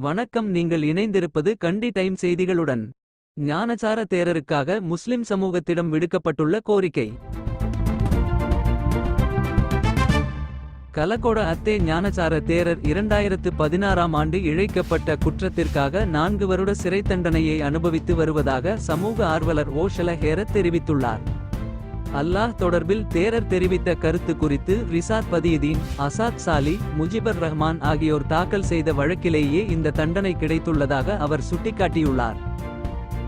வணக்கம் நீங்கள் இணைந்திருப்பது கண்டி டைம் செய்திகளுடன். ஞானசார தேரருக்காக முஸ்லிம் சமூகத்திடம் விடுக்கப்பட்டுள்ள கோரிக்கை. கலகோட அத்தே ஞானசார தேரர் இரண்டாயிரத்து பதினாறாம் ஆண்டு இழைக்கப்பட்ட குற்றத்திற்காக நான்கு வருட சிறை தண்டனையை அனுபவித்து வருவதாக சமூக ஆர்வலர் ஓஷல ஹேரத் தெரிவித்துள்ளார். அல்லாஹ் தொடர்பில் தேரர் தெரிவித்த கருத்து குறித்து ரிசாத் பதியுதீன் அசாத் சாலி முஜிபர் ரஹ்மான் ஆகியோர் தாக்கல் செய்த வழக்கிலேயே இந்த தண்டனை கிடைத்துள்ளதாக அவர் சுட்டிக்காட்டியுள்ளார்.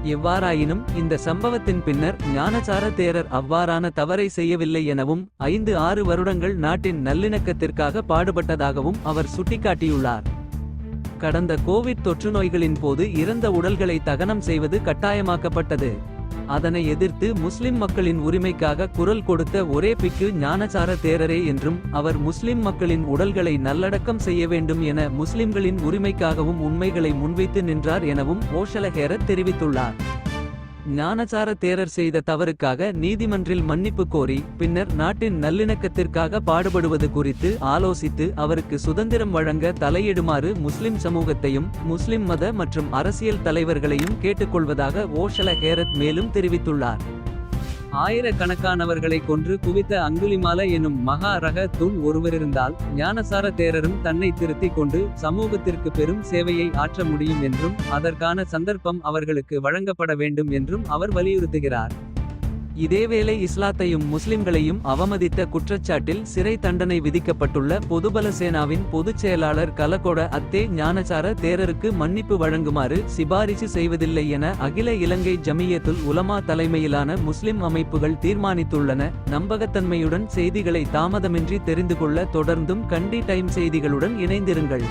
எவ்வாறாயினும் இந்த சம்பவத்தின் பின்னர் ஞானசார தேரர் அவ்வாறான தவறை செய்யவில்லை எனவும் ஐந்து ஆறு வருடங்கள் நாட்டின் நல்லிணக்கத்திற்காக பாடுபட்டதாகவும் அவர் சுட்டிக்காட்டியுள்ளார். கடந்த கோவிட் தொற்று நோய்களின் போது இறந்த உடல்களை தகனம் செய்வது கட்டாயமாக்கப்பட்டது. அதனை எதிர்த்து முஸ்லிம் மக்களின் உரிமைக்காக குரல் கொடுத்த ஒரே பிக்கு ஞானசார தேரரே என்றும் அவர் முஸ்லிம் மக்களின் உடல்களை நல்லடக்கம் செய்ய வேண்டும் என முஸ்லிம்களின் உரிமைக்காகவும் உண்மைகளை முன்வைத்து நின்றார் எனவும் ஓஷலஹேரத் தெரிவித்துள்ளார். ஞானசார தேரர் செய்த தவறுக்காக நீதிமன்றில் மன்னிப்பு கோரி பின்னர் நாட்டின் நல்லிணக்கத்திற்காக பாடுபடுவது குறித்து ஆலோசித்து அவருக்கு சுதந்திரம் வழங்க தலையிடுமாறு முஸ்லிம் சமூகத்தையும் முஸ்லிம் மத மற்றும் அரசியல் தலைவர்களையும் கேட்டுக்கொள்வதாக ஓஷல ஹேரத் மேலும் தெரிவித்துள்ளார். ஆயிரக்கணக்கானவர்களை கொன்று குவித்த அங்குலிமால எனும் மகா ரக தூண் ஒருவரிருந்தால் ஞானசார தேரரும் தன்னை திருத்திக் கொண்டு சமூகத்திற்கு பெரும் சேவையை ஆற்ற முடியும் என்றும் அதற்கான சந்தர்ப்பம் அவர்களுக்கு வழங்கப்பட வேண்டும் என்றும் அவர் வலியுறுத்துகிறார். இதேவேளை இஸ்லாத்தையும் முஸ்லிம்களையும் அவமதித்த குற்றச்சாட்டில் சிறை தண்டனை விதிக்கப்பட்டுள்ள பொதுபல சேனாவின் பொதுச் செயலாளர் கலகொட அத்தே ஞானசார தேரருக்கு மன்னிப்பு வழங்குமாறு சிபாரிசு செய்வதில்லை என அகில இலங்கை ஜமியத்துல் உலமா தலைமையிலான முஸ்லிம் அமைப்புகள் தீர்மானித்துள்ளன. நம்பகத்தன்மையுடன் செய்திகளை தாமதமின்றி தெரிந்து கொள்ள தொடர்ந்தும் கண்டி டைம் செய்திகளுடன் இணைந்திருங்கள்.